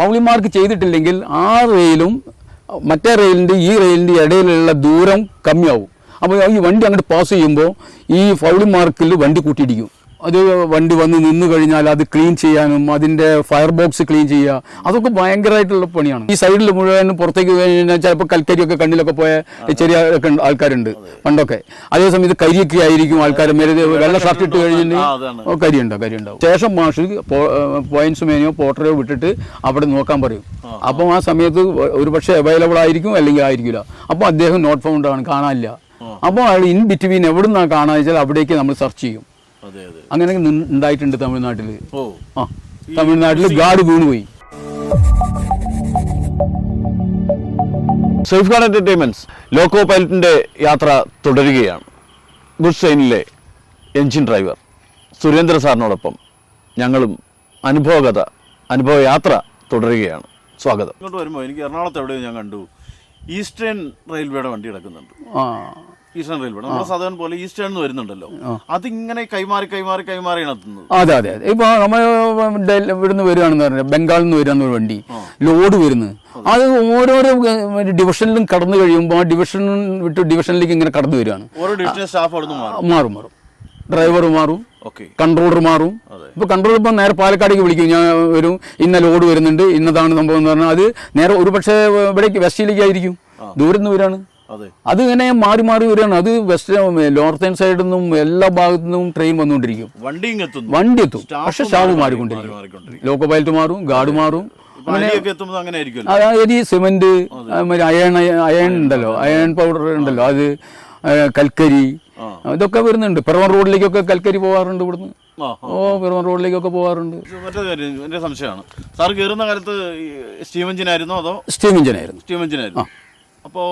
പൗളിമാർക്ക് ചെയ്തിട്ടില്ലെങ്കിൽ ആ റെയിലും മറ്റേ റെയിലിന്റെ ഈ റെയിലിന്റെ ഇടയിലുള്ള ദൂരം കമ്മിയാവും. അപ്പോൾ ഈ വണ്ടി അങ്ങോട്ട് പാസ് ചെയ്യുമ്പോൾ ഈ ഫൗളിമാർക്കിൽ വണ്ടി കൂട്ടിയിടിക്കും. അത് വണ്ടി വന്ന് നിന്ന് കഴിഞ്ഞാൽ അത് ക്ലീൻ ചെയ്യാനും അതിന്റെ ഫയർ ബോക്സ് ക്ലീൻ ചെയ്യുക അതൊക്കെ ഭയങ്കരമായിട്ടുള്ള പണിയാണ്. ഈ സൈഡിൽ മുഴുവൻ പുറത്തേക്ക് കഴിഞ്ഞാൽ ചിലപ്പോൾ കൽക്കരിയൊക്കെ കണ്ണിലൊക്കെ പോയ ചെറിയ ആൾക്കാരുണ്ട് പണ്ടൊക്കെ. അതേസമയത്ത് കരിയൊക്കെ ആയിരിക്കും ആൾക്കാർ മേലെ വെള്ള ഷർട്ട് ഇട്ട് കഴിഞ്ഞിട്ടുണ്ടെങ്കിൽ കരി ഉണ്ടാവും കരി ഉണ്ടാവും ശേഷം മാഷ് പോയിന്റ്സ് മേനെയോ പോർട്ടറോ വിട്ടിട്ട് അവിടെ നോക്കാൻ പറയും. അപ്പം ആ സമയത്ത് ഒരു പക്ഷേ അവൈലബിൾ ആയിരിക്കും അല്ലെങ്കിൽ ആയിരിക്കില്ല. അപ്പോൾ അദ്ദേഹം നോട്ട് ഫൗണ്ട് ആണ് കാണാനില്ല. അപ്പോൾ അയാൾ ഇൻ ബിറ്റ്വീൻ എവിടെ നിന്നാണ് കാണാന്ന് വെച്ചാൽ അവിടേക്ക് നമ്മൾ സെർച്ച് ചെയ്യും. അങ്ങനെ ഉണ്ടായിട്ടുണ്ട് തമിഴ്നാട്ടിൽ ഓ. ആ തമിഴ്നാട്ടിൽ ഗാർഡ് വീണുപോയി. സേഫ് ഗാർഡ് എന്റർടൈൻമെന്റ്സ് ലോക്കോ പൈലറ്റിന്റെ യാത്ര തുടരുകയാണ്. ഗുഡ് ട്രെയിനിലെ എഞ്ചിൻ ഡ്രൈവർ സുരേന്ദ്ര സാറിനോടൊപ്പം ഞങ്ങളും അനുഭവകഥ അനുഭവ യാത്ര തുടരുകയാണ്. സ്വാഗതം. ഇങ്ങോട്ട് വരുമ്പോൾ എനിക്ക് എറണാകുളത്ത് എവിടെയോ ഞാൻ കണ്ടു. ഈസ്റ്റേൺ റെയിൽവേയുടെ വണ്ടി കിടക്കുന്നുണ്ട്. ആ. ഈസ്റ്റേൺ റെയിൽവേ നമ്മുടെ സാധാരണ പോലെ ഈസ്റ്റേൺ എന്ന് വരുന്നുണ്ടല്ലോ. അതിങ്ങനെ കൈമാറി കൈമാറി കൈമാറി എത്തുന്നത് അതെ അതെ അതെ. ഇപ്പൊ നമ്മൾ ഇവിടുന്ന് വരികയാണെന്ന് പറഞ്ഞാൽ ബംഗാളിൽ നിന്ന് വരികയെന്ന് ഒരു വണ്ടി. ലോഡ് വരുന്നത് അത്. ഓരോരോ ഡിവിഷനിലും കടന്നു കഴിയുമ്പോൾ ആ ഡിവിഷൻ വിട്ട് ഡിവിഷനിലേക്ക് ഇങ്ങനെ കടന്നു വരികയാണ് ഓരോ ഡിവിഷൻ സ്റ്റാഫ് മാറും. മാറും ഡ്രൈവർ മാറും. കൺട്രോളർ മാറും. ഇപ്പൊ കൺട്രോളർ ഇപ്പം നേരെ പാലക്കാടേക്ക് വിളിക്കും. ഞാൻ വരും. ഇന്ന ലോഡ് വരുന്നുണ്ട്. ഇന്നതാണ് സംഭവം എന്ന് പറഞ്ഞാൽ അത് നേരെ ഒരു പക്ഷേ ഇവിടേക്ക് വെസ്റ്റിലേക്ക് ആയിരിക്കും ദൂരം നിന്ന് വരാണ്. അതെ. ഇങ്ങനെ മാറി മാറി വരികയാണ്. അത് വെസ്റ്റ് നോർത്തേൺ സൈഡിൽ നിന്നും എല്ലാ ഭാഗത്തു നിന്നും ട്രെയിൻ വന്നുകൊണ്ടിരിക്കും. വണ്ടി എത്തും. പക്ഷെ സ്റ്റാഫ് മാറിക്കൊണ്ടിരിക്കും. ലോക്കോ പൈലറ്റ് മാറും ഗാർഡ് മാറും. അതായത് ഈ സിമെന്റ് അയൺ അയൺ ഉണ്ടല്ലോ. അയൺ പൗഡർ ഉണ്ടല്ലോ. അത് കൽക്കരി. ഇതൊക്കെ വരുന്നുണ്ട്. പിറവൻ റോഡിലേക്കൊക്കെ കൽക്കരി പോകാറുണ്ട് ഇവിടുന്ന്? ഓ പിറവൻ റോഡിലേക്കൊക്കെ പോകാറുണ്ട്. മറ്റേ കാര്യം എന്റെ സംശയമാണ്. സാർ കയറുന്ന കാലത്ത് സ്റ്റീം എഞ്ചിൻ ആയിരുന്നോ അതോ? സ്റ്റീം എഞ്ചിനായിരുന്നു. സ്റ്റീം എഞ്ചിൻ ആയിരുന്നു അപ്പോ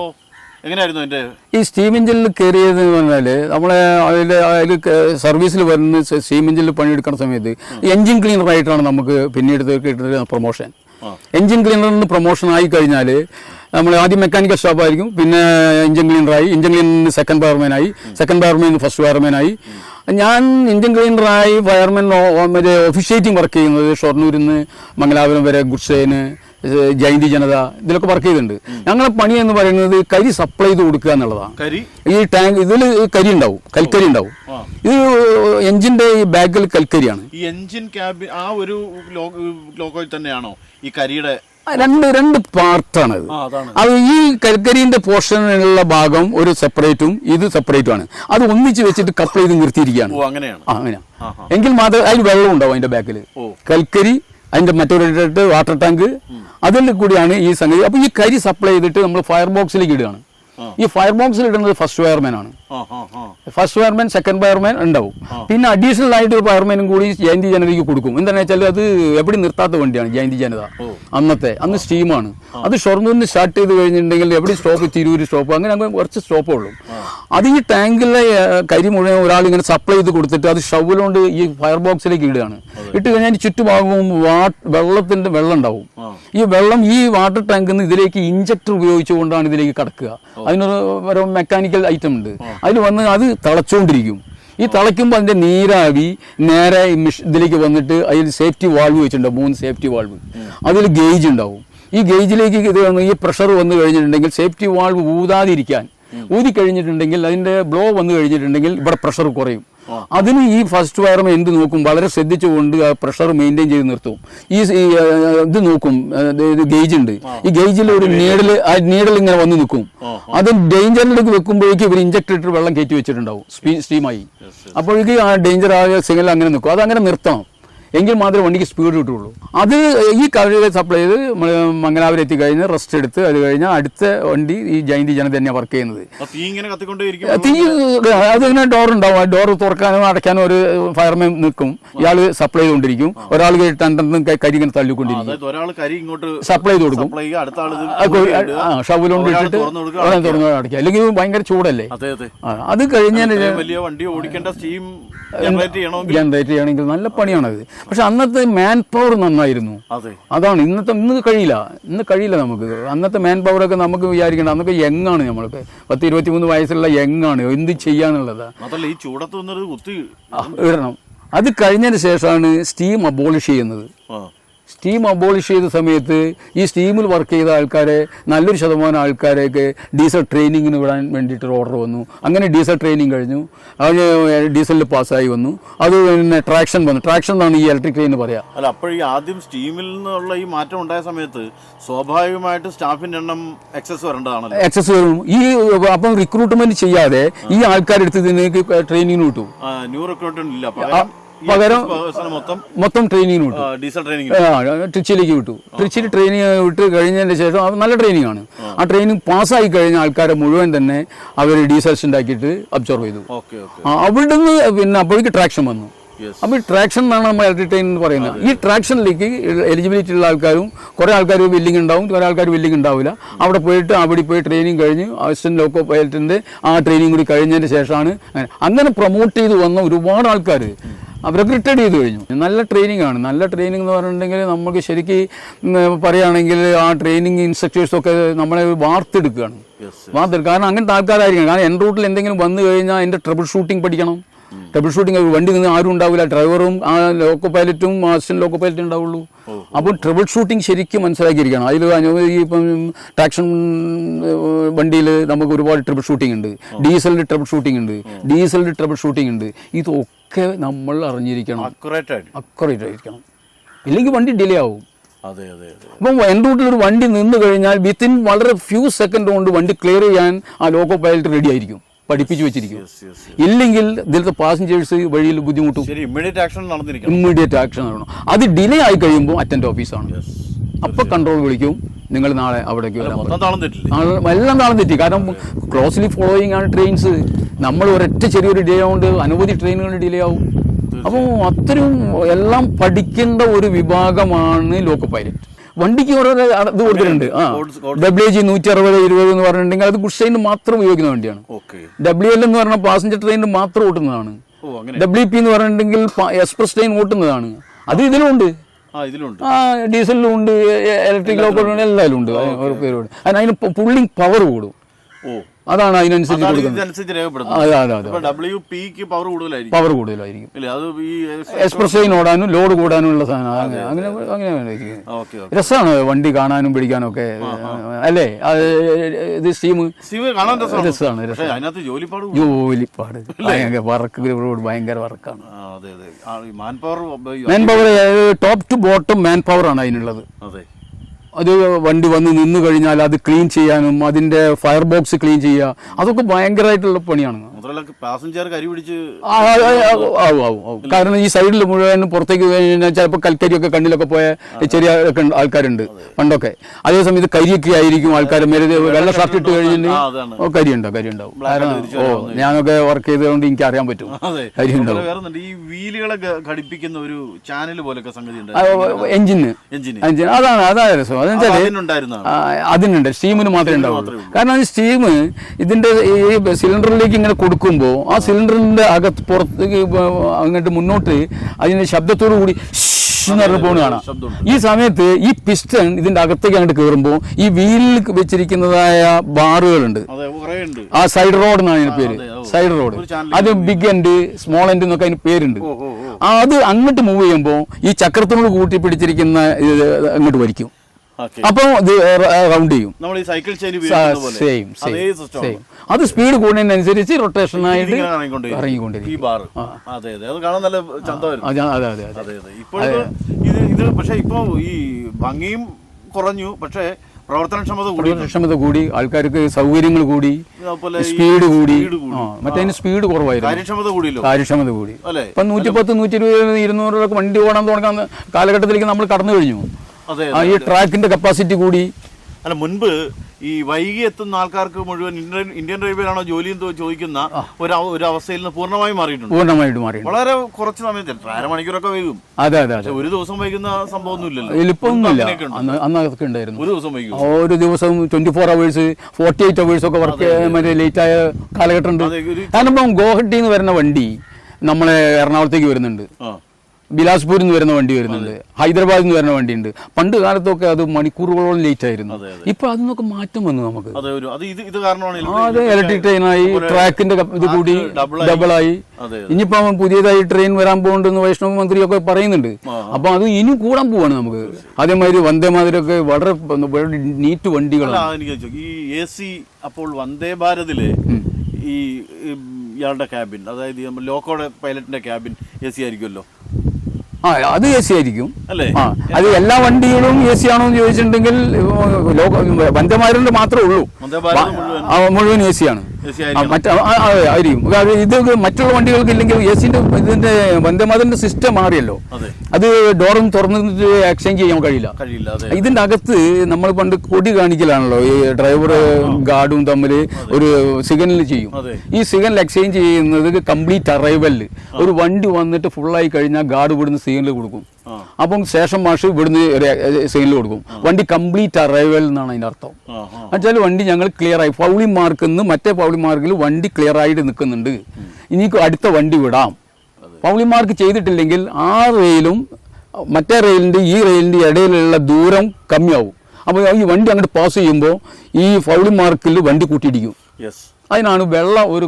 എങ്ങനെയായിരുന്നു അതിന്റെ ഈ സ്റ്റീം എഞ്ചിനിൽ കയറിയത് എന്ന് പറഞ്ഞാൽ നമ്മളെ അതിൽ അതിൽ സർവീസിൽ വരുന്ന സ്റ്റീം എഞ്ചിനിൽ പണിയെടുക്കുന്ന സമയത്ത് എഞ്ചിൻ ക്ലീനറായിട്ടാണ് നമുക്ക് പിന്നീട് കിട്ടുന്ന പ്രൊമോഷൻ. എഞ്ചിൻ ക്ലീനറിന് പ്രൊമോഷൻ ആയി കഴിഞ്ഞാൽ നമ്മൾ ആദ്യം മെക്കാനിക്കൽ സ്റ്റാഫായിരിക്കും പിന്നെ എഞ്ചിൻ ക്ലീനറായി എഞ്ചിൻ ക്ലീനറിന് സെക്കൻഡ് ഫയർമാനായി സെക്കൻഡ് ഫയർമാൻ ഫസ്റ്റ് ഫയർമാനായി ഞാൻ എഞ്ചിൻ ക്ലീനറായി ഫയർമാൻ മറ്റേ ഒഫീഷ്യേറ്റിംഗ് വർക്ക് ചെയ്യുന്നത് ഷൊർണൂരിൽ നിന്ന് മംഗലാപുരം വരെ ഗുഡ്സേന് ജയന്തി ജനത ഇതിലൊക്കെ വർക്ക് ചെയ്തിട്ടുണ്ട്. ഞങ്ങളെ പണി എന്ന് പറയുന്നത് കരി സപ്ലൈ ചെയ്ത് കൊടുക്കുക എന്നുള്ളതാണ്. കരി? ഈ ടാങ്ക് ഇതിൽ കരി ഉണ്ടാവും കൽക്കരി ഉണ്ടാവും. ഇത് എഞ്ചിന്റെ ഈ ബാഗിൽ കൽക്കരിയാണ്. ഈ എഞ്ചിൻ ക്യാബിൻ ആ ഒരു ലോക്കോയിൽ തന്നെയാണോ ഈ കരിയുടെ? രണ്ട് രണ്ട് പാർട്ടാണ് അത്. ഈ കൽക്കരിന്റെ പോർഷനുള്ള ഭാഗം ഒരു സെപ്പറേറ്റും ഇത് സെപ്പറേറ്റും ആണ്. അത് ഒന്നിച്ച് വെച്ചിട്ട് കപ്പ് ചെയ്ത് നിർത്തിയിരിക്കുകയാണ്. അങ്ങനെയാണ്. അങ്ങനെ എങ്കിൽ മാത്രമേ അതിൽ വെള്ളം ഉണ്ടാവും അതിന്റെ ബാക്കിൽ കൽക്കരി അതിന്റെ മറ്റൊരു വാട്ടർ ടാങ്ക് അതിൽ കൂടിയാണ് ഈ സംഗതി. അപ്പോൾ ഈ കരി സപ്ലൈ ചെയ്തിട്ട് നമ്മൾ ഫയർ ബോക്സിലേക്ക് ഇടുകയാണ്. ഈ ഫയർ ബോക്സിൽ ഇടുന്നത് ഫസ്റ്റ് ഫയർമാൻ ആണ്. ഫസ്റ്റ് ഫയർമാൻ സെക്കൻഡ് ഫയർമാൻ ഉണ്ടാവും. പിന്നെ അഡീഷണൽ ആയിട്ട് ഒരു ഫയർമാനും കൂടി ജയന്തി ജനതയ്ക്ക് കൊടുക്കും. എന്താണെന്ന് വെച്ചാൽ അത് എവിടെ നിർത്താത്ത വണ്ടിയാണ് ജയന്തി ജനത. അന്നത്തെ അന്ന് സ്റ്റീമാണ്. അത് ഷൊർണൂരിന് സ്റ്റാർട്ട് ചെയ്ത് കഴിഞ്ഞിട്ടുണ്ടെങ്കിൽ എവിടെ സ്റ്റോപ്പ് തിരൂര് സ്റ്റോപ്പ് അങ്ങനെ അങ്ങനെ കുറച്ച് സ്റ്റോപ്പേ ഉള്ളൂ. അത് ഈ ടാങ്കിലെ കരി മുഴുവൻ ഒരാൾ ഇങ്ങനെ സപ്ലൈ ചെയ്ത് കൊടുത്തിട്ട് അത് ഷവലുകൊണ്ട് ഈ ഫയർ ബോക്സിലേക്ക് ഇടുകയാണ്. ഇട്ട് കഴിഞ്ഞാൽ ചുറ്റുഭാഗവും വാ വെള്ളത്തിന്റെ വെള്ളം ഉണ്ടാവും. ഈ വെള്ളം ഈ വാട്ടർ ടാങ്കിൽ നിന്ന് ഇതിലേക്ക് ഇഞ്ചക്ടർ ഉപയോഗിച്ചുകൊണ്ടാണ് ഇതിലേക്ക് കടക്കുക. അതിനൊരു മെക്കാനിക്കൽ ഐറ്റം ഉണ്ട്. അതിൽ വന്ന് അത് തിളച്ചുകൊണ്ടിരിക്കും ഈ തിളയ്ക്കുമ്പോൾ അതിന്റെ നീരാവി നേരെ ഇതിലേക്ക് വന്നിട്ട് അതിൽ സേഫ്റ്റി വാൾവ് വെച്ചിട്ടുണ്ടാവും മൂന്ന് സേഫ്റ്റി വാൾവ് അതിൽ ഗേജ് ഉണ്ടാവും. ഈ ഗേജിലേക്ക് ഇത് വന്ന് ഈ പ്രഷർ വന്നു കഴിഞ്ഞിട്ടുണ്ടെങ്കിൽ സേഫ്റ്റി വാൾവ് ഊതാതിരിക്കാൻ. ഊതി കഴിഞ്ഞിട്ടുണ്ടെങ്കിൽ അതിന്റെ ബ്ലോ വന്നു കഴിഞ്ഞിട്ടുണ്ടെങ്കിൽ ഇവിടെ പ്രഷർ കുറയും. അതിന് ഈ ഫസ്റ്റ് വയറും എന്ത് നോക്കും? വളരെ ശ്രദ്ധിച്ചുകൊണ്ട് കൊണ്ട് പ്രഷർ മെയിന്റെയിൻ ചെയ്ത് നിർത്തും. ഈ ഇത് നോക്കും. ഗേജ് ഉണ്ട്. ഈ ഗേജിൽ ഒരു നീഡിൽ ആ നീഡിൽ ഇങ്ങനെ വന്ന് നിൽക്കും അത് ഡേഞ്ചറിലേക്ക് വെക്കുമ്പോഴേക്കും ഇവർ ഇഞ്ചക്ടർ ഇട്ട് വെള്ളം കയറ്റി വെച്ചിട്ടുണ്ടാവും. സ്റ്റീമായി അപ്പോഴേക്ക് ആ ഡേഞ്ചർ ആ സിഗ്നൽ അങ്ങനെ നിൽക്കും അതങ്ങനെ നിർത്തണം. എങ്കിൽ മാത്രമേ വണ്ടിക്ക് സ്പീഡ് കിട്ടുള്ളൂ അത് ഈ കവറേജ് സപ്ലൈ ചെയ്ത് മംഗലാപുരം എത്തിക്കഴിഞ്ഞ് റെസ്റ്റ് എടുത്ത് അത് കഴിഞ്ഞാൽ അടുത്ത വണ്ടി ഈ ജയന്തി ജന തന്നെയാണ് വർക്ക് ചെയ്യുന്നത്. തീ അതിങ്ങനെ ഡോർ ഉണ്ടാവും. ഡോർ തുറക്കാനും അടയ്ക്കാനും ഒരു ഫയർമാൻ നിൽക്കും. ഇയാൾ സപ്ലൈ ചെയ്തുകൊണ്ടിരിക്കും. ഒരാൾ രണ്ടെണ്ണം കരി ഇങ്ങനെ തള്ളിക്കൊണ്ടിരിക്കും. സപ്ലൈ ചെയ്ത് കൊടുക്കും. ഒരാൾ ഇട്ടിട്ട് തുറന്ന് അടയ്ക്കുക. അല്ലെങ്കിൽ ഭയങ്കര ചൂടല്ലേ? അത് കഴിഞ്ഞാൽ വലിയ വണ്ടി ഓടിക്കേണ്ട സ്റ്റീം ജനറേറ്റ് ചെയ്യണമെങ്കിൽ നല്ല പണിയാണത്. പക്ഷെ അന്നത്തെ മാൻ പവർ നന്നായിരുന്നു. അതെ. അതാണ് ഇന്നത്തെ ഇന്ന് കഴിയില്ല. ഇന്ന് കഴിയില്ല നമുക്ക്. അന്നത്തെ മാൻ പവറൊക്കെ നമുക്ക് വിചാരിക്കണം അന്നൊക്കെ യങ്ങാണ് നമ്മൾക്ക് പത്ത് ഇരുപത്തി മൂന്ന് വയസ്സുള്ള യങ്ങാണ്. എന്ത് ചെയ്യാന്നുള്ളത് ഈ ചൂടത്ത് ഇടണം അത് കഴിഞ്ഞതിന് ശേഷമാണ് സ്റ്റീം അബോളിഷ് ചെയ്യുന്നത്. സ്റ്റീം അബോളിഷ് ചെയ്ത സമയത്ത് ഈ സ്റ്റീമിൽ വർക്ക് ചെയ്ത ആൾക്കാരെ നല്ലൊരു ശതമാനം ആൾക്കാരെയൊക്കെ ഡീസൽ ട്രെയിനിങ്ങിന് വിടാൻ വേണ്ടിയിട്ട് ഓർഡർ വന്നു. അങ്ങനെ ഡീസൽ ട്രെയിനിങ് കഴിഞ്ഞു. അത് ഡീസലിൽ പാസ്സായി വന്നു. അത് പിന്നെ ട്രാക്ഷൻ വന്നു. ട്രാക്ഷൻ എന്നാണ് ഈ ഇലക്ട്രിക് ട്രെയിൻ പറയാ. അല്ല അപ്പോൾ ഈ ആദ്യം സ്റ്റീമിൽ നിന്നുള്ള ഈ മാറ്റം ഉണ്ടായ സമയത്ത് സ്വാഭാവികമായിട്ട് സ്റ്റാഫിന്റെ എണ്ണം എക്സസ് വരേണ്ടതാണ് എക്സസ് വരും. ഈ അപ്പം റിക്രൂട്ട്മെന്റ് ചെയ്യാതെ ഈ ആൾക്കാരെടുത്ത് ഇതിനേക്ക് ട്രെയിനിങ്ങിന് കിട്ടും ന്യൂ റിക്രൂട്ട്മെന്റ് ഇല്ല. പകരം മൊത്തം ട്രെയിനിങ്ങിന് വിട്ടു ഡീസൽ ട്രെയിനിങ് ട്രിച്ചിയിലേക്ക് വിട്ടു. ട്രിച്ചിയിൽ ട്രെയിനിങ് വിട്ട് കഴിഞ്ഞതിന് ശേഷം അത് നല്ല ട്രെയിനിങ് ആണ്. ആ. ട്രെയിനിങ് പാസ്സായി കഴിഞ്ഞ ആൾക്കാരെ മുഴുവൻ തന്നെ അവർ ഡീസൽസ് ഉണ്ടാക്കിയിട്ട് അബ്സോർവ് ചെയ്തു. അവിടുന്ന് പിന്നെ അപ്പോഴേക്ക് ട്രാക്ഷൻ വന്നു. അപ്പൊ അപ്പോൾ ഈ ട്രാക്ഷൻ എന്നാണ് നമ്മൾ ഇലക്ട്രിക് ട്രെയിൻ എന്ന് പറയുന്നത്. ഈ ട്രാക്ഷനിലേക്ക് എലിജിബിലിറ്റി ഉള്ള ആൾക്കാരും കുറേ ആൾക്കാർ ബില്ലിംഗ് ഉണ്ടാവും കുറേ ആൾക്കാർ ബില്ലിംഗ് ഉണ്ടാവില്ല. അവിടെ പോയിട്ട് അവിടെ പോയി ട്രെയിനിങ് കഴിഞ്ഞ് അസിസ്റ്റന്റ് ലോക്കോ പൈലറ്റിന്റെ ആ ട്രെയിനിങ് കൂടി കഴിഞ്ഞതിന് ശേഷമാണ് അങ്ങനെ. പ്രൊമോട്ട് ചെയ്ത് വന്ന ഒരുപാട് ആൾക്കാർ അവരൊക്കെ റിട്ടയർഡ് ചെയ്ത് കഴിഞ്ഞു. നല്ല ട്രെയിനിങ് ആണ്. നല്ല ട്രെയിനിങ് എന്ന് പറഞ്ഞിട്ടുണ്ടെങ്കിൽ നമുക്ക് ശരിക്ക് പറയുകയാണെങ്കിൽ ആ ട്രെയിനിങ് ഇൻസ്ട്രക്ടേഴ്സൊക്കെ നമ്മളെ വാർത്തെടുക്കുകയാണ്. വാർത്തെടുക്കുക. കാരണം അങ്ങനത്തെ ആൾക്കാരായിരിക്കണം. കാരണം എൻ റൂട്ടിൽ എന്തെങ്കിലും വന്നു കഴിഞ്ഞാൽ അതിന്റെ ട്രബിൾ ഷൂട്ടിംഗ് പഠിക്കണം. ട്രബിൾ ഷൂട്ടിംഗ് വണ്ടി നിന്ന് ആരും ഉണ്ടാവില്ല. ഡ്രൈവറും ആ ലോക്കോ പൈലറ്റും അസിസ്റ്റന്റ് ലോക്കോ പൈലറ്റും ഉണ്ടാവുള്ളൂ. അപ്പോൾ ട്രബിൾ ഷൂട്ടിംഗ് ശരിക്കും മനസ്സിലാക്കിയിരിക്കണം. അതിൽ ഈ ഇപ്പം ട്രാക്ഷൻ വണ്ടിയിൽ നമുക്ക് ഒരുപാട് ട്രബിൾ ഷൂട്ടിംഗ് ഉണ്ട്. ഡീസലിന്റെ ട്രബിൾ ഷൂട്ടിംഗ് ഉണ്ട്. ഡീസലിന്റെ ട്രബിൾ ഷൂട്ടിംഗ് ഉണ്ട്. ഇതൊക്കെ നമ്മൾ അറിഞ്ഞിരിക്കണം. അക്യുറേറ്റ് ആയിരിക്കണം. ഇല്ലെങ്കിൽ വണ്ടി ഡിലേ ആവും. അതെ അതെ അപ്പം എൻ റൂട്ടിൽ ഒരു വണ്ടി നിന്ന് കഴിഞ്ഞാൽ വിത്തിൻ വളരെ ഫ്യൂ സെക്കൻഡ് കൊണ്ട് വണ്ടി ക്ലിയർ ചെയ്യാൻ ആ ലോക്കോ പൈലറ്റ് റെഡി ആയിരിക്കും. പഠിപ്പിച്ചു വെച്ചിരിക്കും. ഇല്ലെങ്കിൽ ഇതിലത്തെ പാസഞ്ചേഴ്സ് വഴിയിൽ ബുദ്ധിമുട്ടും ഇമ്മീഡിയറ്റ് ആക്ഷൻ ഇമ്മീഡിയറ്റ് ആക്ഷൻ നടക്കണം അത് ഡിലേ ആയി കഴിയുമ്പോൾ അറ്റൻഡ് ഓഫീസാണ് അപ്പൊ കൺട്രോൾ വിളിക്കും. നിങ്ങൾ നാളെ അവിടേക്ക് വരാൻ എല്ലാം താളം തെറ്റി കാരണം ക്ലോസ്ലി ഫോളോയിങ് ആണ് ട്രെയിൻസ് നമ്മൾ ഒരൊറ്റ ചെറിയൊരു ഡിലേ കൊണ്ട് അനവധി ട്രെയിനുകൾ ഡിലേ ആവും. അപ്പോൾ അത്രയും എല്ലാം പഠിക്കേണ്ട ഒരു വിഭാഗമാണ് ലോക്കോ പൈലറ്റ് വണ്ടിക്ക് ഓരോ ഇത് കൊടുത്തിട്ടുണ്ട്. ആ. ഡബ്ല്യു ജി നൂറ്റി അറുപത് ഇരുപത് എന്ന് പറഞ്ഞിട്ടുണ്ടെങ്കിൽ അത് ഗുഡ് ട്രെയിനിന് മാത്രം ഉപയോഗിക്കുന്ന വണ്ടിയാണ്. ഡബ്ല്യു എൽ എന്ന് പറഞ്ഞാൽ പാസഞ്ചർ ട്രെയിനിന് മാത്രം ഓട്ടുന്നതാണ്. ഡബ്ല്യു പി എന്ന് പറഞ്ഞിട്ടുണ്ടെങ്കിൽ എക്സ്പ്രസ് ട്രെയിൻ ഓട്ടുന്നതാണ്. അത് ഇതിലുണ്ട്. ആ ഡീസലിലും ഉണ്ട്. ഇലക്ട്രിക് ലോക്കോ എല്ലാവരും ഉണ്ട് അതിന് അതിന് പുള്ളിങ് പവർ കൂടും. അതാണ് അതിനനുസരിച്ച് പവർ കൂടുതലായിരിക്കും. പവർ കൂടുതലായിരിക്കും. എക്സ്പ്രസ് ട്രെയിൻ ഓടാനും ലോഡ് കൂടാനുള്ള സാധനം. അങ്ങനെ അങ്ങനെ രസമാണ് വണ്ടി കാണാനും പിടിക്കാനും ഒക്കെ അല്ലേ? ഇത് സ്റ്റീം രസമാണ്. ജോലിപ്പാട് വർക്ക് ഭയങ്കര വർക്കാണ് manpower top to bottom manpower ആണ് അതിനുള്ളത്. അതെ. അത് വണ്ടി വന്ന് നിന്ന് കഴിഞ്ഞാൽ അത് ക്ലീൻ ചെയ്യാനും അതിന്റെ ഫയർ ബോക്സ് ക്ലീൻ ചെയ്യുക അതൊക്കെ ഭയങ്കരമായിട്ടുള്ള പണിയാണ്. ആവും, ആവും, ആവും. കാരണം ഈ സൈഡിൽ മുഴുവൻ പുറത്തേക്ക് കഴിഞ്ഞാൽ ചിലപ്പോൾ കൽക്കരിയൊക്കെ കണ്ണിലൊക്കെ പോയ ചെറിയ ആൾക്കാരുണ്ട്. പണ്ടൊക്കെ. അതേസമയം ഇത് കരിയൊക്കെ ആയിരിക്കും ആൾക്കാർ മേലെ വെള്ള ഷർട്ട് ഇട്ട് കഴിഞ്ഞിട്ടുണ്ടെങ്കിൽ കരി ഉണ്ടാവും കരി ഉണ്ടാവും ഓ ഞാനൊക്കെ വർക്ക് ചെയ്തതുകൊണ്ട് എനിക്ക് അറിയാൻ പറ്റും. കരി ഉണ്ടാവും ഈ വീലുകളെ ഗ- ഘടിപ്പിക്കുന്ന ഒരു ചാനൽ പോലൊക്കെ സംഗതി എഞ്ചിന്. എഞ്ചിന്. അതാണ് അതാണ് രസം. അതെന്ന് വെച്ചാൽ അതിനുണ്ടായിരുന്നതാണ്. ആ, അതിനുണ്ട്. സ്റ്റീമിന് മാത്രമേ ഉണ്ടാവുള്ളൂ. കാരണം ഈ സ്റ്റീം ഇതിന്റെ ഈ സിലിണ്ടറിലേക്ക് ഇങ്ങനെ കൊടുക്കുമ്പോൾ ആ സിലിണ്ടറിന്റെ അകത്ത് പുറത്തേക്ക് അങ്ങോട്ട് മുന്നോട്ട് അതിന്റെ ശബ്ദത്തോടു കൂടി ഷ് എന്ന് പറഞ്ഞ പോണ് കാണാം ഈ സമയത്ത് ഈ പിസ്റ്റൺ ഇതിന്റെ അകത്തേക്ക് അങ്ങോട്ട് കയറുമ്പോൾ ഈ വീലിൽ വെച്ചിരിക്കുന്നതായ ബാറുകളുണ്ട്. ആ സൈഡ് റോഡ് എന്നാണ് അതിന് പേര്. സൈഡ് റോഡ് അത് ബിഗ് എൻഡ് സ്മോൾ എൻഡ് എന്നൊക്കെ അതിന് പേരുണ്ട്. അത് അങ്ങോട്ട് മൂവ് ചെയ്യുമ്പോൾ ഈ ചക്രത്തിനോട് കൂട്ടി പിടിച്ചിരിക്കുന്ന അങ്ങോട്ട് വലിക്കും. അപ്പോൾ ഇത് റൗണ്ട് ചെയ്യും. നമ്മൾ ഈ സൈക്കിൾ ചെയിൻ സെയിം അതേ സെയിം അത് സ്പീഡ് കൂടുന്നതിനനുസരിച്ച് റൊട്ടേഷൻ ആയിട്ട് ഇറങ്ങിക്കൊണ്ടിരിക്കും. ഈ ബാർ അതെ അതെ. അത് കാണാൻ നല്ല ചന്തമായിരുന്നു. അതെ അതെ അതെ. അതെ അതെ. അതെ. ഇത് ഇത് പക്ഷേ ഇപ്പോൾ ഈ ഭംഗിയും കുറഞ്ഞു. പക്ഷേ പ്രവർത്തനക്ഷമത കൂടി. കൂടി. ആൾക്കാർക്ക് സൗകര്യങ്ങൾ കൂടി. സ്പീഡ് കൂടി. മറ്റേ സ്പീഡ് കുറവായിരുന്നു. കാര്യക്ഷമത കൂടിയല്ലോ. കാര്യക്ഷമത കൂടി. ഇപ്പൊ നൂറ്റി പത്ത് നൂറ്റി ഇരുപത് ഇരുന്നൂറ് വണ്ടി ഓടാൻ തുടങ്ങുന്ന കാലഘട്ടത്തിലേക്ക് നമ്മൾ കടന്നു കഴിഞ്ഞു. ഈ ട്രാക്കിന്റെ കപ്പാസിറ്റി കൂടി. അല്ല മുൻപ് ഈ വൈകി എത്തുന്ന ആൾക്കാർക്ക് മുഴുവൻ ഇന്ത്യൻ ഇന്ത്യൻ റെയിൽവേയിലാണോ ജോലി എന്ന് ചോദിക്കുന്ന ഒരു ഒരു അവസ്ഥയിൽ നിന്ന് പൂർണമായും മാറിയിട്ടുണ്ട്. പൂർണമായിട്ട് മാറി വളരെ കുറച്ച് സമയത്ത് ചിലപ്പോൾ അരമണിക്കൂറൊക്കെ വൈകും. അതെ അതെ അതെ. ഒരു ദിവസം വൈകുന്ന സംഭവമൊന്നുമില്ലല്ലോ. ഒന്നും ഇല്ലല്ലോ അങ്ങനെയൊക്കെ ഉണ്ട്. അന്ന് അന്ന് അതൊക്കെ ഉണ്ടായിരുന്നു. ഒരു ദിവസം വൈകും. ഒരു ദിവസം twenty four hours forty eight hours ഒക്കെ വർക്ക് മറ്റേ ലേറ്റ് ആയ കാലഘട്ടം ഉണ്ട് കാരണം ഗോഹട്ടിന്ന് ഗോഹട്ടിയിൽ നിന്ന് വരുന്ന വണ്ടി നമ്മളെ എറണാകുളത്തേക്ക് വരുന്നുണ്ട്. ബിലാസ്പൂരിൽ നിന്ന് വരുന്ന വണ്ടി വരുന്നുണ്ട്. ഹൈദരാബാദിൽ നിന്ന് വരുന്ന വണ്ടിയുണ്ട്. പണ്ട് കാലത്തൊക്കെ അത് മണിക്കൂറുകളോളം ലേറ്റ് ആയിരുന്നു. ഇപ്പൊ അതിനൊക്കെ മാറ്റം വന്നു നമുക്ക്. അതെ ഇലക്ട്രിക് ട്രെയിനായി ട്രാക്കിന്റെ ഇത് കൂടി ഡബിൾ ആയി. ഡബിളായി അതെ പുതിയതായി ട്രെയിൻ വരാൻ പോകുന്നുണ്ടെന്ന് വൈഷ്ണവ മന്ത്രിയൊക്കെ പറയുന്നുണ്ട്. അപ്പൊ അത് ഇനി കൂടാൻ പോവാണ് നമുക്ക്. അതേമാതിരി വന്ദേ മാതിരൊക്കെ വളരെ നീറ്റ് വണ്ടികളാണ്. ഈ എ സി അപ്പോൾ വന്ദേ ഭാരതിൽ ഈ ഇയാളുടെ ക്യാബിൻ അതായത് ലോക്കോടെ ലോക്കോയുടെ പൈലറ്റിന്റെ ക്യാബിൻ എ സി ആയിരിക്കുമല്ലോ. ആ അത് എ സി ആയിരിക്കും. ആ അത് എല്ലാ വണ്ടികളും എ സി ആണോ എന്ന് ചോദിച്ചിട്ടുണ്ടെങ്കിൽ ലോക വന്ദേമാരിന്റെ മാത്രമേ ഉള്ളൂ. മുഴുവൻ എ സി ആണ്. ആയിരിക്കും. ഇത് മറ്റുള്ള വണ്ടികൾക്ക് ഇല്ലെങ്കിൽ എ സിന്റെ ഇതിന്റെ വന്ദേമാതന്റെ സിസ്റ്റം മാറിയല്ലോ. അതെ. ഡോറും തുറന്നിട്ട് എക്സ്ചേഞ്ച് ചെയ്യാൻ കഴിയില്ല. ഇതിന്റെ അകത്ത് നമ്മൾ പണ്ട് കൊടി കാണിക്കലാണല്ലോ. ഈ ഡ്രൈവർ ഗാർഡും തമ്മിൽ ഒരു സിഗ്നൽ ചെയ്യും. ഈ സിഗ്നൽ എക്സ്ചേഞ്ച് ചെയ്യുന്നത് കംപ്ലീറ്റ് അറൈവലിൽ ഒരു വണ്ടി വന്നിട്ട് ഫുള്ളായി കഴിഞ്ഞാൽ ഗാർഡ് ഇവിടുന്ന് സിഗ്നൽ കൊടുക്കും. അപ്പം ശേഷം മാഷ് ഇവിടുന്ന് സെയിലിൽ കൊടുക്കും. വണ്ടി കംപ്ലീറ്റ് അറൈവൽ എന്നാണ് അതിന്റെ അർത്ഥം. എന്നുവെച്ചാൽ വണ്ടി ഞങ്ങൾ ക്ലിയർ ആയി. പൗളി മാർക്കിൽ നിന്ന് മറ്റേ പൗളി മാർക്കിൽ വണ്ടി ക്ലിയർ ആയിട്ട് നിൽക്കുന്നുണ്ട്. ഇനി അടുത്ത വണ്ടി വിടാം. പൗളി മാർക്ക് ചെയ്തിട്ടില്ലെങ്കിൽ ആ റെയിലും മറ്റേ റെയിലിന്റെ ഈ റെയിലിന്റെ ഇടയിലുള്ള ദൂരം കമ്മിയാവും. അപ്പോൾ ഈ വണ്ടി അങ്ങോട്ട് പാസ് ചെയ്യുമ്പോൾ ഈ ഫൗളി മാർക്കിൽ വണ്ടി കൂട്ടിയിടിക്കും. യെസ് അതിനാണ് വെള്ള ഒരു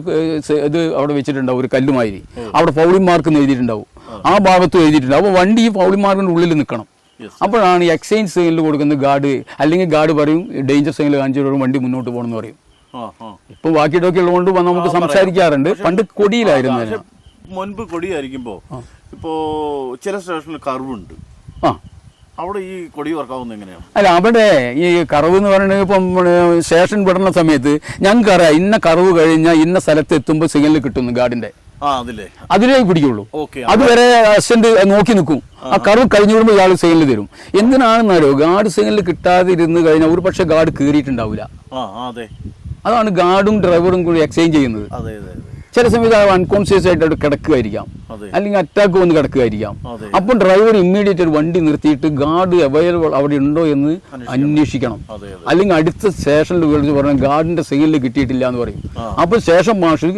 ഇത് അവിടെ വെച്ചിട്ടുണ്ടാവും ഒരു കല്ലുമാതിരി. അവിടെ പൗളി മാർക്ക് എന്ന് എഴുതിയിട്ടുണ്ടാവും. ആ ഭാഗത്തും എഴുതിയിട്ടുണ്ടാവും അപ്പോൾ വണ്ടി ഈ പൗളി മാർക്കിന്റെ ഉള്ളിൽ നിൽക്കണം. അപ്പോഴാണ് അപ്പോഴാണ് എക്സ്ചേഞ്ച് സിഗ്നൽ കൊടുക്കുന്ന ഗാർഡ് അല്ലെങ്കിൽ ഗാർഡ് പറയും ഡേഞ്ചർ സിഗ്നൽ കാണിച്ചു വണ്ടി മുന്നോട്ട് പോകണം എന്ന് പറയും. ആ ബാക്കി ഡോക്കി ഉള്ളതുകൊണ്ട് നമുക്ക് സംസാരിക്കാറുണ്ട്. പണ്ട് കൊടിയിലായിരുന്നു മുൻപ് കൊടിയായിരിക്കുമ്പോ ഇപ്പോ ചില സ്റ്റേഷനിൽ കർവുണ്ട്. ആ. അവിടെ ഈ കൊടി വർക്കാവുന്നത് എങ്ങനെയാണ്? അല്ല അവിടെ ഈ കറവ് എന്ന് പറയുന്നത് ഇപ്പം സ്റ്റേഷൻ വിടുന്ന സമയത്ത് ഞങ്ങൾക്കറിയാം ഇന്ന കറവ് കഴിഞ്ഞാൽ ഇന്ന സ്ഥലത്ത് എത്തുമ്പോൾ സിഗ്നൽ കിട്ടുന്നു ഗാർഡിന്റെ. അതിലേ പിടിക്കുള്ളൂ. അതുവരെ അസിസ്റ്റന്റ് നോക്കി നിൽക്കും. ആ കറവ് കഴിഞ്ഞു വിടുമ്പോൾ ഇയാൾ സിഗ്നൽ തരും. എന്തിനാണെന്നറിയോ ഗാർഡ് സിഗ്നൽ കിട്ടാതിരുന്ന് കഴിഞ്ഞാൽ ഒരു പക്ഷേ ഗാർഡ് കീറിയിട്ടുണ്ടാവില്ല അതാണ് ഗാർഡും ഡ്രൈവറും കൂടി എക്സ്ചേഞ്ച് ചെയ്യുന്നത്. ചില സമയത്ത് അത് അൺകോൺഷ്യസ് ആയിട്ട് അവിടെ കിടക്കുകയായിരിക്കാം. അല്ലെങ്കിൽ അറ്റാക്ക് വന്ന് കിടക്കുകയായിരിക്കാം. അപ്പം ഡ്രൈവർ ഇമ്മീഡിയറ്റ് ഒരു വണ്ടി നിർത്തിയിട്ട് ഗാർഡ് അവൈലബിൾ അവിടെ ഉണ്ടോ എന്ന് അന്വേഷിക്കണം. അല്ലെങ്കിൽ അടുത്ത സ്റ്റേഷനിൽ വിളിച്ച് പറഞ്ഞാൽ ഗാർഡിന്റെ സെയിലിൽ കിട്ടിയിട്ടില്ല എന്ന് പറയും. അപ്പോൾ സ്റ്റേഷൻ മാഷ്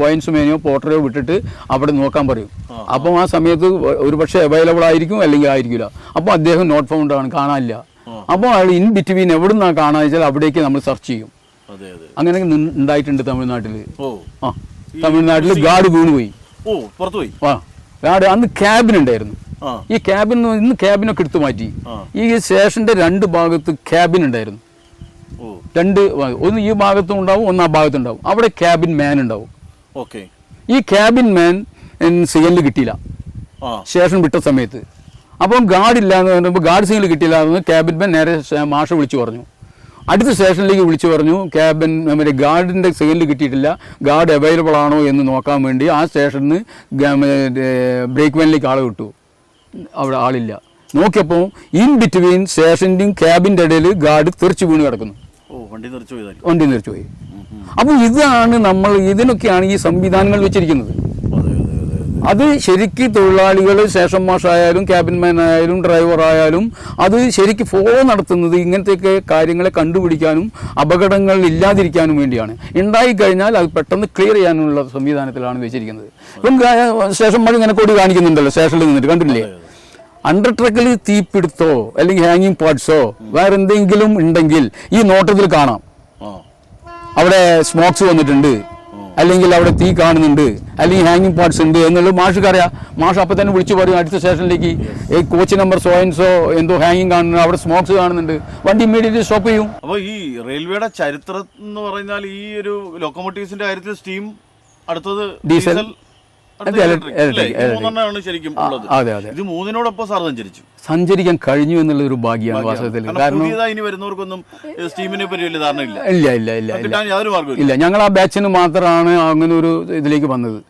പോയിന്റ്സ് മേനെയോ പോർട്ടറെയോ വിട്ടിട്ട് അവിടെ നോക്കാൻ പറയും. അപ്പം ആ സമയത്ത് ഒരു പക്ഷേ അവൈലബിൾ ആയിരിക്കും അല്ലെങ്കിൽ ആയിരിക്കില്ല. അപ്പോൾ അദ്ദേഹം നോട്ട് ഫൗണ്ട് ആണ് കാണാനില്ല. അപ്പോൾ അയാൾ ഇൻ ബിറ്റ്വീൻ എവിടെ നിന്നാണ് കാണാന്ന് വെച്ചാൽ അവിടേക്ക് നമ്മൾ സെർച്ച് ചെയ്യും. അങ്ങനെ ഉണ്ടായിട്ടുണ്ട് തമിഴ്നാട്ടിൽ ഓ. ആ തമിഴ്നാട്ടിൽ ഗാർഡ് വീണുപോയി. ഓ പുറത്തുപോയി? ആ ഗാർഡ് അന്ന് ക്യാബിൻ ഉണ്ടായിരുന്നു. ഈ ക്യാബിൻ ഇന്ന് ക്യാബിനൊക്കെ എടുത്തു മാറ്റി. ഈ സ്റ്റേഷന്റെ രണ്ട് ഭാഗത്ത് ക്യാബിൻ ഉണ്ടായിരുന്നു. രണ്ട് ഒന്ന് ഈ ഭാഗത്തും ഉണ്ടാവും ഒന്ന് ആ ഭാഗത്തും ഉണ്ടാവും. അവിടെ ക്യാബിൻ മാൻ ഉണ്ടാവും. ഓക്കെ. ഈ ക്യാബിൻ മാൻ സിഗ്നൽ കിട്ടിയില്ല. സ്റ്റേഷൻ വിട്ട സമയത്ത്. അപ്പം ഗാർഡ് ഇല്ല എന്ന് പറയുമ്പോൾ ഗാർഡ് സിഗ്നൽ കിട്ടിയില്ല എന്ന് ക്യാബിൻ മാൻ നേരെ മാഷ വിളിച്ചു പറഞ്ഞു. അടുത്ത സ്റ്റേഷനിലേക്ക് വിളിച്ചു പറഞ്ഞു ക്യാബിൻ മറ്റേ ഗാർഡിന്റെ സെയിൽ കിട്ടിയിട്ടില്ല. ഗാർഡ് അവൈലബിൾ ആണോ എന്ന് നോക്കാൻ വേണ്ടി ആ സ്റ്റേഷനിൽ നിന്ന് ബ്രേക്ക് വാനിലേക്ക് ആളെ വിട്ടു. അവിടെ ആളില്ല. നോക്കിയപ്പോൾ ഇൻ ബിറ്റ്വീൻ സ്റ്റേഷന്റെയും ക്യാബിന്റെ ഇടയിൽ ഗാർഡ് തെറിച്ച് വീണ് കിടക്കുന്നു. വണ്ടി വണ്ടി പോയി. അപ്പോൾ ഇതാണ് നമ്മൾ ഇതിനൊക്കെയാണ് ഈ സംവിധാനങ്ങൾ വെച്ചിരിക്കുന്നത്. അതെ ശരിക്ക് തൊഴിലാളികൾ സ്റ്റേഷൻ മാഷായാലും ക്യാബിൻമാൻ ആയാലും ഡ്രൈവർ ആയാലും അത് ശരിക്ക് ഫോളോ നടത്തുന്നത് ഇങ്ങനത്തെയൊക്കെ കാര്യങ്ങളെ കണ്ടുപിടിക്കാനും അപകടങ്ങൾ ഇല്ലാതിരിക്കാനും വേണ്ടിയാണ്. ഉണ്ടായിക്കഴിഞ്ഞാൽ അത് പെട്ടെന്ന് ക്ലിയർ ചെയ്യാനുള്ള സംവിധാനത്തിലാണ് വെച്ചിരിക്കുന്നത്. ഇപ്പം സ്റ്റേഷൻ മാഷ് ഇങ്ങനെ കൂടി കാണിക്കുന്നുണ്ടല്ലോ സ്റ്റേഷനിൽ നിന്നിട്ട് കണ്ടില്ലേ അണ്ടർ ട്രക്കിൽ തീപിടുത്തോ അല്ലെങ്കിൽ ഹാങ്ങിങ് പാർട്സോ വേറെ എന്തെങ്കിലും ഉണ്ടെങ്കിൽ ഈ നോട്ടത്തിൽ കാണാം. അവിടെ സ്മോക്സ് വന്നിട്ടുണ്ട്. അല്ലെങ്കിൽ അവിടെ തീ കാണുന്നുണ്ട് അല്ലെങ്കിൽ ഹാങ്ങിങ് പാർട്സ് ഉണ്ട് എന്നുള്ളത് മാഷ് അറിയാം മാഷ് അപ്പം തന്നെ വിളിച്ചു പറയും അടുത്ത സ്റ്റേഷനിലേക്ക് ഈ കോച്ച് നമ്പർ സോയൻസോ എന്തോ ഹാങ്ങിങ് കാണുന്നുണ്ട് അവിടെ സ്മോക്സ് കാണുന്നുണ്ട്. വണ്ടി ഇമ്മീഡിയറ്റ്ലി സ്റ്റോപ്പ് ചെയ്യും. അപ്പോൾ ഈ റെയിൽവേയുടെ ചരിത്രം എന്ന് പറഞ്ഞാൽ ഈ ഒരു ലോക്കോമോട്ടീവ്സിന്റെ കാര്യത്തിൽ സ്റ്റീം അടുത്തത് ഡീസൽ, ശരിക്കും അതെ അതെ. ഇത് മൂന്നിനോടൊപ്പം സാർ സഞ്ചരിച്ചു. സഞ്ചരിക്കാൻ കഴിഞ്ഞു എന്നുള്ള ഒരു ഭാഗ്യമാണ് വാസ്തവത്തിൽ. കാരണം ഇനി വരുന്നവർക്കൊന്നും ഏഹ്, സ്റ്റീമിനെ പറ്റി വലിയ ധാരണ ഇല്ല. ഇല്ല ഇല്ല ഇല്ല ഇല്ല. ഞങ്ങൾ ആ ബാച്ചിന് മാത്രമാണ് അങ്ങനെ ഒരു ഇതിലേക്ക് വന്നത്.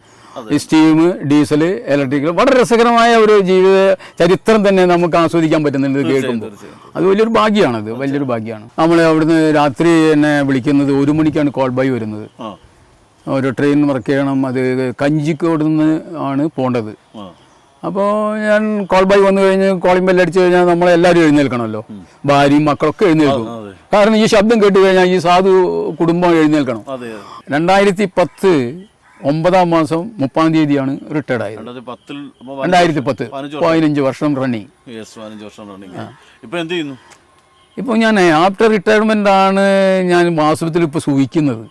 ഈ സ്റ്റീം ഡീസൽ ഇലക്ട്രിക്കൽ വളരെ രസകരമായ ഒരു ജീവിത ചരിത്രം തന്നെ നമുക്ക് ആസ്വദിക്കാൻ പറ്റുന്നുണ്ട് കേൾക്കുമ്പോൾ. അത് വലിയൊരു ഭാഗ്യമാണത് വലിയൊരു ഭാഗ്യമാണ്. നമ്മൾ അവിടുന്ന് രാത്രി എന്നെ വിളിക്കുന്നത് ഒരു മണിക്കാണ് കോൾ ബൈ വരുന്നത്. ഒരു ട്രെയിൻ വർക്ക് ചെയ്യണം. അത് കഞ്ചിക്കോട് നിന്ന് ആണ് പോകേണ്ടത് അപ്പോൾ ഞാൻ കോൾ ബൈ വന്നു കഴിഞ്ഞ് കോളിംഗ് ബെല്ല് അടിച്ചു കഴിഞ്ഞാൽ നമ്മളെല്ലാവരും എഴുന്നേൽക്കണമല്ലോ. ഭാര്യയും മക്കളൊക്കെ എഴുന്നേൽക്കും. കാരണം ഈ ശബ്ദം കേട്ട് കഴിഞ്ഞാൽ ഈ സാധു കുടുംബം എഴുന്നേൽക്കണം. രണ്ടായിരത്തി പത്ത് ഒമ്പതാം മാസം മുപ്പാം തീയതിയാണ് റിട്ടയർഡ് ആയത്. രണ്ടായിരത്തി പത്ത് പതിനഞ്ച് വർഷം. റണ്ണിങ് യെസ് പതിനഞ്ച് വർഷം റണ്ണിങ് ഇപ്പൊ എന്ത് ചെയ്യുന്നു? ഇപ്പോൾ ഞാൻ ആഫ്റ്റർ റിട്ടയർമെന്റ് ആണ് ഞാൻ ആശുപത്രിയിൽ ഇപ്പോൾ സൂഹിക്കുന്നത്